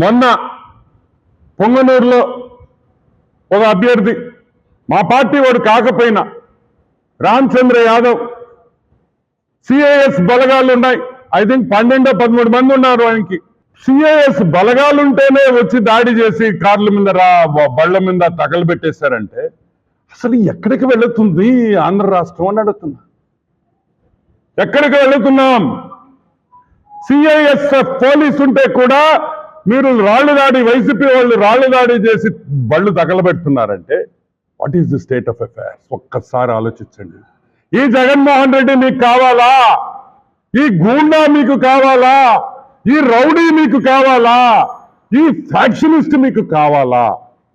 మొన్న పొంగనూరులో ఒక అభ్యర్థి మా పార్టీ వాడు కాకపోయినా రామచంద్ర యాదవ్ సిఐఎస్ బలగాలు ఉన్నాయి. ఐ థింక్ పన్నెండో పదమూడు మంది ఉన్నారు ఆయనకి. సిఐఎస్ బలగాలు ఉంటేనే వచ్చి దాడి చేసి కార్ల మీద రా బళ్ళ మీద తగలబెట్టేశారంటే అసలు ఎక్కడికి వెళుతుంది ఆంధ్ర రాష్ట్రం అని అడుగుతున్నా. ఎక్కడికి వెళుతున్నాం? సిఐఎస్ఎఫ్ పోలీసు ఉంటే కూడా మీరు రాళ్ళు దాడి వైసీపీ వాళ్ళు రాళ్ళు దాడి చేసి బళ్ళు తగలబెడుతున్నారంటే what is the state of affairs ఒక్కసారి ఆలోచించండి. ఈ జగన్మోహన్ రెడ్డి మీకు కావాలా? ఈ గూండా మీకు కావాలా? ఈ రౌడీ మీకు కావాలా? ఈ ఫ్యాక్షనిస్ట్ మీకు కావాలా?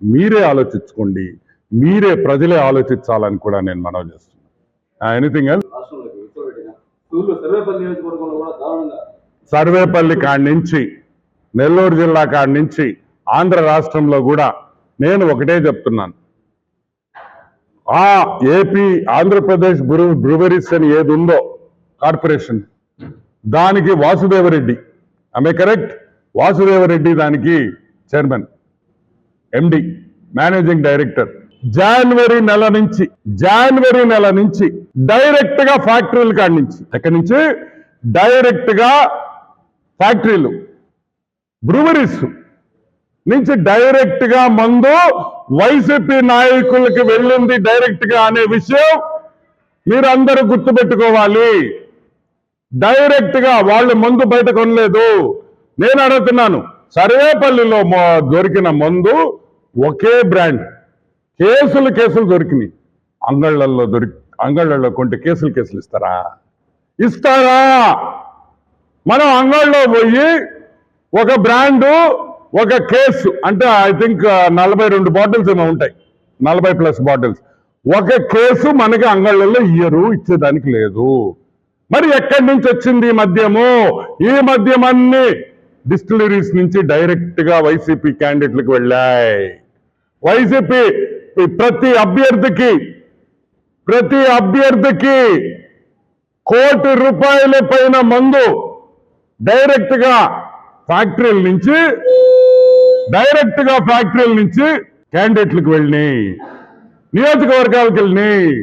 మీరే ఆలోచించుకోండి. మీరే ప్రజలే ఆలోచించాలని కూడా నేను మనవి చేస్తున్నాను. ఎనీథింగ్ ఎల్ కూడా దారుణంగా సర్వేపల్లి కాడి నుంచి నెల్లూరు జిల్లా కాడ నుంచి ఆంధ్ర రాష్ట్రంలో కూడా నేను ఒకటే చెప్తున్నాను. ఆ ఏపీ ఆంధ్రప్రదేశ్ బ్రూ బ్రూవరీస్ అని ఏది ఉందో కార్పొరేషన్. దానికి వాసుదేవరెడ్డి. ఆమె కరెక్ట్ వాసుదేవరెడ్డి దానికి చైర్మన్ ఎండి మేనేజింగ్ డైరెక్టర్ జనవరి నెల నుంచి జనవరి నెల నుంచి డైరెక్ట్గా ఫ్యాక్టరీలు కాడి నుంచి. ఎక్కడి నుంచి? డైరెక్ట్గా ఫ్యాక్టరీలు. బ్రూవరీస్ నుంచి డైరెక్ట్గా మందు వైసీపీ నాయకులకి వెళ్ళింది డైరెక్ట్గా అనే విషయం మీరందరూ గుర్తుపెట్టుకోవాలి. డైరెక్ట్గా వాళ్ళు మందు బయట కొనలేదు. నేను అడుగుతున్నాను సర్వేపల్లిలో దొరికిన మందు ఒకే బ్రాండ్. కేసులు కేసులు దొరికినాయి. అంగళ్ళల్లో దొరికి అంగళ్ళల్లో కొంటే కేసులు కేసులు ఇస్తారా? ఇస్తారా? మనం అంగళ్ళలో పోయి ఒక బ్రాండు ఒక కేసు అంటే ఐ థింక్ uh, నలభై రెండు బాటిల్స్ ఏమో ఉంటాయి. నలభై ప్లస్ బాటిల్స్. ఒక కేసు మనకి అంగళ్ళల్లో ఇయ్యరు ఇచ్చేదానికి లేదు. మరి ఎక్కడి నుంచి వచ్చింది ఈ మద్యము? ఈ మద్యం అన్ని డిస్టిలరీస్ నుంచి డైరెక్ట్గా వైసీపీ క్యాండిడేట్లకు వెళ్ళాయి. వైసీపీ ప్రతి అభ్యర్థికి ప్రతి అభ్యర్థికి కోటి రూపాయల పైన మందు డైరెక్ట్గా ఫ్యాక్టరీల నుంచి డైరెక్ట్గా ఫ్యాక్టరీల నుంచి క్యాండిడేట్లకు వెళ్ళినాయి. నియోజకవర్గాలకు వెళ్ళినాయి.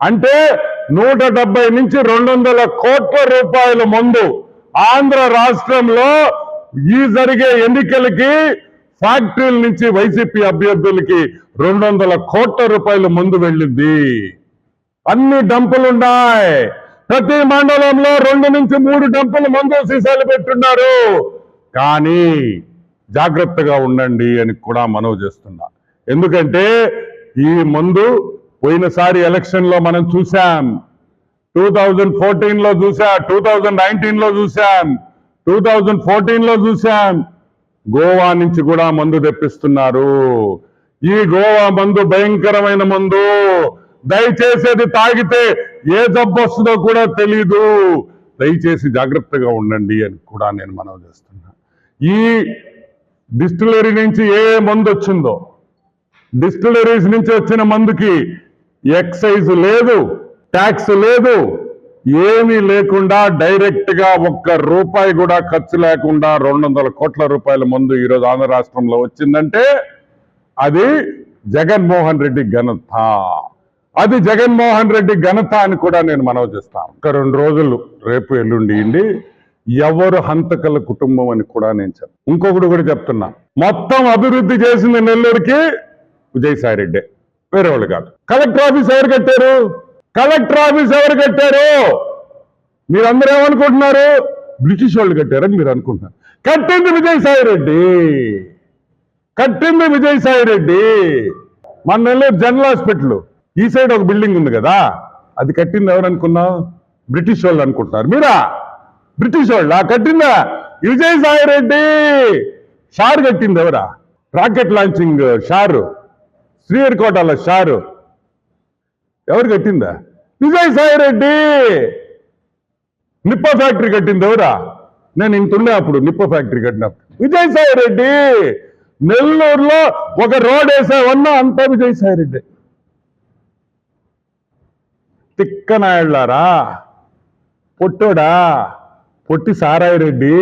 అంటే నూట డెబ్బై నుంచి రెండు వందల కోట్ల రూపాయల మందు ఆంధ్ర రాష్ట్రంలో ఈ జరిగే ఎన్నికలకి ఫ్యాక్టరీల నుంచి వైసీపీ అభ్యర్థులకి రెండు వందల కోట్ల రూపాయల మందు వెళ్ళింది. అన్ని డంపులున్నాయి. ప్రతి మండలంలో రెండు నుంచి మూడు డంపులు మందు సీసాలు పెట్టున్నారు. కానీ జాగ్రత్తగా ఉండండి అని కూడా మనవి చేస్తున్నా. ఎందుకంటే ఈ మందు పోయినసారి ఎలక్షన్లో మనం చూసాం టూ థౌజండ్ ఫోర్టీన్లో చూసా టూ థౌజండ్ నైన్టీన్లో చూసాం టూ థౌజండ్ ఫోర్టీన్లో చూసాం గోవా నుంచి కూడా మందు తెప్పిస్తున్నారు. ఈ గోవా మందు భయంకరమైన మందు. దయచేసి అది తాగితే ఏ జబ్బు వస్తుందో కూడా తెలీదు. దయచేసి జాగ్రత్తగా ఉండండి అని కూడా నేను మనవి చేస్తున్నా. ఈ డిస్టిలరీ నుంచి ఏ మందు వచ్చిందో డిస్టిలరీస్ నుంచి వచ్చిన మందుకి ఎక్సైజ్ లేదు ట్యాక్స్ లేదు ఏమీ లేకుండా డైరెక్ట్గా ఒక్క రూపాయి కూడా ఖర్చు లేకుండా రెండు వందల కోట్ల రూపాయల మందు ఈరోజు ఆంధ్ర రాష్ట్రంలో వచ్చిందంటే అది జగన్మోహన్ రెడ్డి ఘనత. అది జగన్మోహన్ రెడ్డి ఘనత అని కూడా నేను మనవి చేస్తాను ఒక రెండు రోజులు రేపు ఎల్లుండి ఇండి ఎవరు హంతకల కుటుంబం అని కూడా నేను చెప్ ఇంకొకటి కూడా చెప్తున్నా. మొత్తం అభివృద్ధి చేసింది నెల్లూరుకి విజయసాయి రెడ్డి వేరే వాళ్ళు కాదు. కలెక్టర్ ఆఫీస్ ఎవరు కట్టారు? కలెక్టర్ ఆఫీస్ ఎవరు కట్టారు? మీరందరూ ఏమనుకుంటున్నారు? బ్రిటిష్ వాళ్ళు కట్టారని మీరు అనుకుంటున్నారు. కట్టింది విజయసాయి రెడ్డి కట్టింది విజయసాయి రెడ్డి మన నెల్లూరు జనరల్ హాస్పిటల్. ఈ సైడ్ ఒక బిల్డింగ్ ఉంది కదా అది కట్టింది ఎవరు అనుకున్నావు? బ్రిటిష్ వాళ్ళు అనుకుంటున్నారు. మీరా? బ్రిటిష్ వాళ్ళ? కట్టిందా? విజయసాయి రెడ్డి! షార్ కట్టింది ఎవరా? Rocket launching SHAR. శ్రీహరికోటలో షారు. ఎవరు కట్టిందా? విజయసాయి రెడ్డి! నిప్ప ఫ్యాక్టరీ కట్టింది ఎవరా? నేను ఇంతుండే అప్పుడు నిప్ప ఫ్యాక్టరీ కట్టినప్పుడు. విజయసాయి రెడ్డి! నెల్లూరులో ఒక రోడ్ వేసావన్నా అంతా విజయసాయి రెడ్డి. తిక్కనాయుళ్ళారా? పొట్టోడా? పొట్టి సారాయి రెడ్డి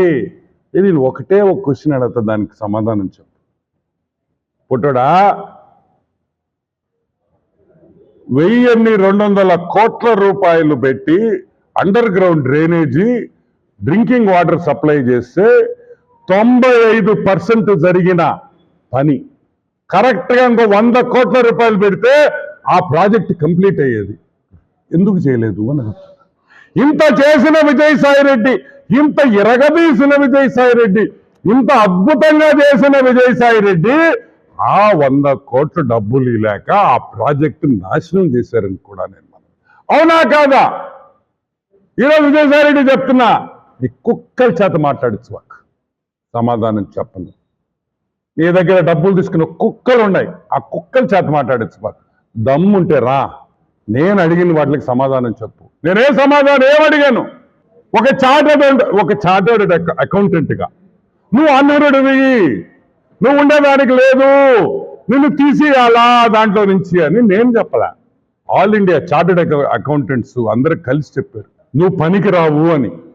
ఇది ఒకటే ఒక క్వశ్చన్ అడుగుతా దానికి సమాధానం చెప్పు. పుట్టడా? వెయ్యిన్ని రెండు వందల కోట్ల రూపాయలు పెట్టి underground drainage drinking water supply చేస్తే తొంభై ఐదు పర్సెంట్ జరిగిన పని. కరెక్ట్గా ఇంకో వంద కోట్ల రూపాయలు పెడితే ఆ ప్రాజెక్ట్ కంప్లీట్ అయ్యేది. ఎందుకు చేయలేదు అని ఇంత చేసిన విజయసాయి రెడ్డి ఇంత ఇరగదీసిన విజయసాయి రెడ్డి ఇంత అద్భుతంగా చేసిన విజయసాయి రెడ్డి ఆ వంద కోట్ల డబ్బులు లేక ఆ ప్రాజెక్టు నాశనం చేశారని కూడా నేను అవునా కాదా? ఈరోజు విజయసాయి రెడ్డి చెప్తున్నా నీ కుక్కల చేత మాట్లాడచ్చు వాక్ సమాధానం చెప్పను. నీ దగ్గర డబ్బులు తీసుకున్న కుక్కలు ఉన్నాయి. ఆ కుక్కల చేత మాట్లాడచ్చు వాక్ దమ్ముంటే రా. నేను అడిగిన వాటికి సమాధానం చెప్పు. నేనే సమాధానం ఏమడిగాను అడిగాను? ఒక చార్టర్డ్ ఒక చార్టర్డ్ అకౌంటెంట్గా. నువ్వు అనర్హుడివి నువ్వు ఉండేదానికి లేదు. నిన్ను తీసేయాలా దాంట్లో నుంచి అని నేను చెప్పలా. ఆల్ ఇండియా చార్టెడ్ అకౌంటెంట్స్ అందరూ కలిసి చెప్పారు. నువ్వు పనికి రావు అని.